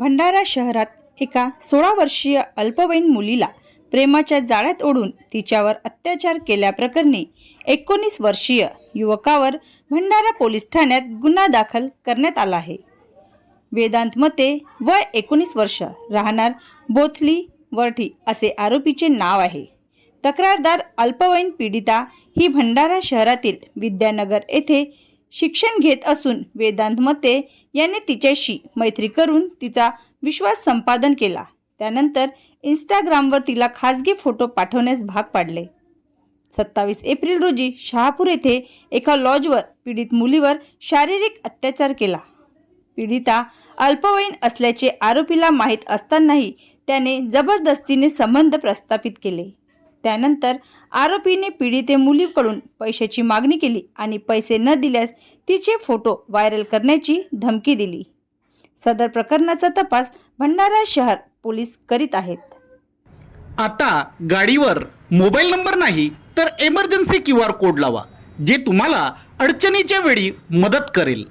भंडारा शहरात एका सोळा वर्षीय अल्पवयीन मुलीला प्रेमाच्या जाळ्यात ओढून तिच्यावर अत्याचार केल्याप्रकरणी एकोणीस वर्षीय युवकावर भंडारा पोलीस ठाण्यात गुन्हा दाखल करण्यात आला आहे. वेदांत मते वय एकोणीस वर्ष राहणार बोथली वरठी असे आरोपीचे नाव आहे. तक्रारदार अल्पवयीन पीडिता ही भंडारा शहरातील विद्यानगर येथे शिक्षण घेत असून वेदांत मते याने तिच्याशी मैत्री करून तिचा विश्वास संपादन केला. त्यानंतर इंस्टाग्रामवर तिला खाजगी फोटो पाठवण्यास भाग पाडले. सत्तावीस एप्रिल रोजी शहापूर येथे एका लॉजवर पीडित मुलीवर शारीरिक अत्याचार केला. पीडिता अल्पवयीन असल्याचे आरोपीला माहीत असतानाही त्याने जबरदस्तीने संबंध प्रस्थापित केले. त्यानंतर आरोपीने पीडिते मुलीकडून पैशाची मागणी केली आणि पैसे न दिल्यास तिचे फोटो व्हायरल करण्याची धमकी दिली. सदर प्रकरणाचा तपास भंडारा शहर पोलीस करीत आहेत. आता गाडीवर मोबाईल नंबर नाही तर एमर्जन्सी क्यू आर कोड लावा जे तुम्हाला अडचणीच्या वेळी मदत करेल.